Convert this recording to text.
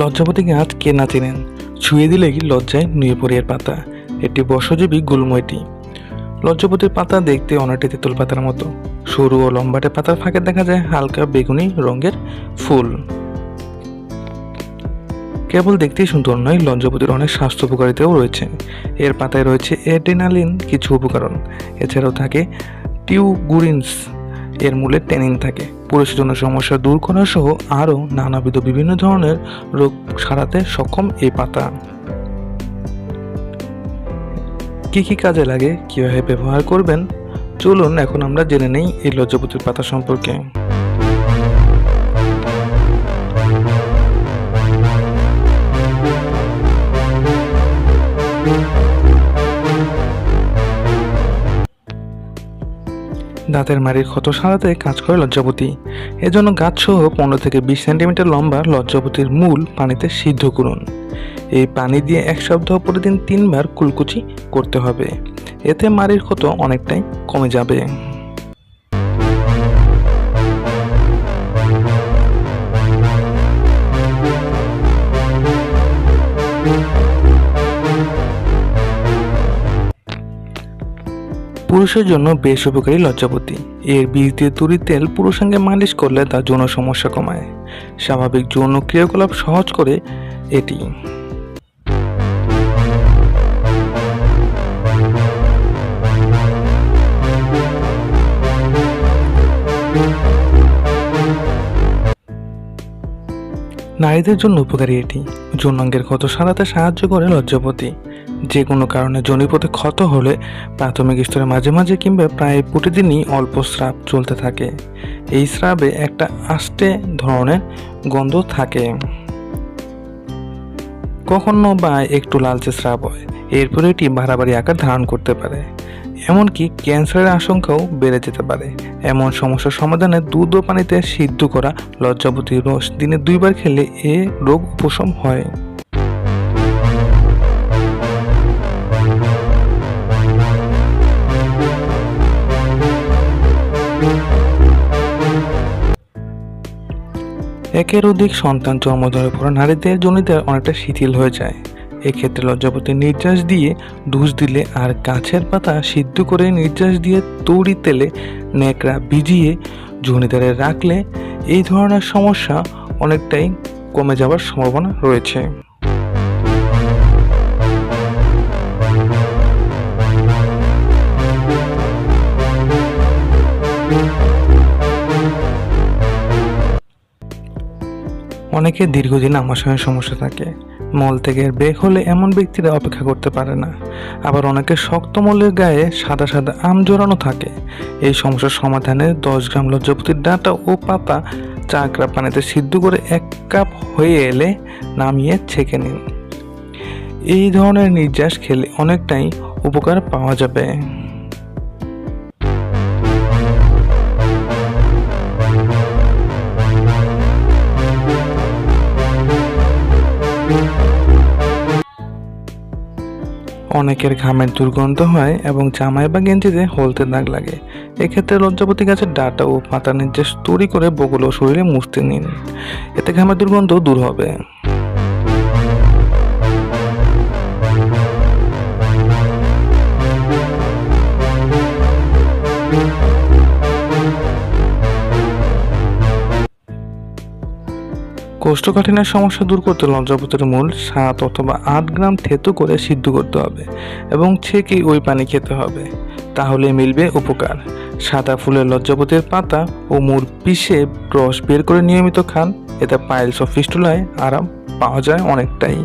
লজ্জাপতি গাছ কে না চেনেন? ছুঁয়ে দিলেই লজ্জায় নুয়ে পড়ে এর পাতা। এটি বর্ষজীবী গুল্ম এটি লজ্জাপতির পাতা দেখতে অনেকটি তেঁতুল পাতার মতো। সরু ও লম্বাটে পাতার ফাঁকে দেখা যায় হালকা বেগুনি রঙের ফুল। কেবল দেখতেই সুন্দর নয় লজ্জাপতির অনেক স্বাস্থ্য উপকারিতাও রয়েছে। এর পাতায় রয়েছে এড্রিনালিন কিছু উপকরণ। এছাড়াও থাকে টিউগুরিনস। এর মূলে ট্যানিন থাকে। পুরুষ জন্য সমস্যা দূর করা সহ আরও নানাবিধ বিভিন্ন ধরনের রোগ সারাতে সক্ষম এই পাতা। কি কি কাজে লাগে, কীভাবে ব্যবহার করবেন? চলুন এখন আমরা জেনে নেই এই লজ্জাপতির পাতা সম্পর্কে। দাঁতের মাড়ির ক্ষত সারাতে কাজ করে লজ্জাপতি এজন্য গাছ সহ পনেরো থেকে বিশ সেন্টিমিটার লম্বা লজ্জাপতির মূল পানিতে সিদ্ধ করুন। এই পানি দিয়ে এক সপ্তাহ প্রতিদিন তিনবার কুলকুচি করতে হবে। এতে মাড়ির ক্ষত অনেকটাই কমে যাবে। পুরুষের জন্য বেশ উপকারী লজ্জাপতি। এর বীজ দিয়ে তৈরি তেল পুরুষাঙ্গে মালিশ করলে তা যৌন সমস্যা কমায়। স্বাভাবিক যৌন ক্রিয়াকলাপ সহজ করে এটি। নারীদের জন্য উপকারী এটি। যৌনাঙ্গের ক্ষত সারাতে সাহায্য করে লজ্জাপতি। যে কোনো কারণে জনিপথে ক্ষত হলে প্রাথমিক স্তরে মাঝে মাঝে কিংবা প্রায় প্রতিদিনই অল্প স্রাব চলতে থাকে। এই স্রাবে একটা আষ্টে ধরনের গন্ধ থাকে। কখনো বা একটু লালচে স্রাব হয়। এরপরে এটি বাড়াবাড়ি আকার ধারণ করতে পারে। এমনকি ক্যান্সারের আশঙ্কাও বেড়ে যেতে পারে। এমন সমস্যার সমাধানে দুধ ও পানিতে সিদ্ধ করা লজ্জাবতী রস দিনে দুইবার খেলে এ রোগ উপশম হয়। একের অধিক সন্তান জন্ম দেওয়ার পর নারীদের জনিতে অনেকটা শিথিল হয়ে যায়। এক্ষেত্রে লজ্জাপতি নির্যাস দিয়ে ধুস দিলে আর গাছের পাতা সিদ্ধ করে নির্যাস দিয়ে তৈরি তেলে ন্যাকড়া ভিজিয়ে জনিদারে রাখলে এই ধরনের সমস্যা অনেকটাই কমে যাওয়ার সম্ভাবনা রয়েছে। অনেকে দীর্ঘদিন আমার আমাশয়ের সমস্যা থাকে। মল থেকে বের হলে এমন ব্যক্তিরা অপেক্ষা করতে পারে না। আবার অনেকে শক্ত মলের গায়ে সাদা সাদা আম জড়ানো থাকে। এই সমস্যার সমাধানে দশ গ্রাম লজ্জাপতির ডাঁটা ও পাতা চা কাপ পানিতে সিদ্ধ করে এক কাপ হয়ে এলে নামিয়ে ছেঁকে নিন। এই ধরনের নির্যাস খেলে অনেকটাই উপকার পাওয়া যাবে। অনেকের ঘামের দুর্গন্ধ হয় এবং জামাই বা গেঞ্জিতে হলতে দাগ লাগে। এক্ষেত্রে লজ্জাপতি গাছের ডাটা ও পাতা নির্দেশ তৈরি করে বগুলো শরীরে মুছতে নিন। এতে ঘামের দুর্গন্ধ দূর হবে। কোষ্ঠকাঠিন্যের সমস্যা দূর করতে লজ্জাপতির মূল সাত অথবা আট গ্রাম থেতু করে সিদ্ধ করতে হবে এবং ছেঁকে ওই পানি খেতে হবে। তাহলে মিলবে উপকার। সাদা ফুলের লজ্জাপতির পাতা ও মূল পিষে রস বের করে নিয়মিত খান। এতে পাইলস ও ফিস্টুলায় আরাম পাওয়া যায় অনেকটাই।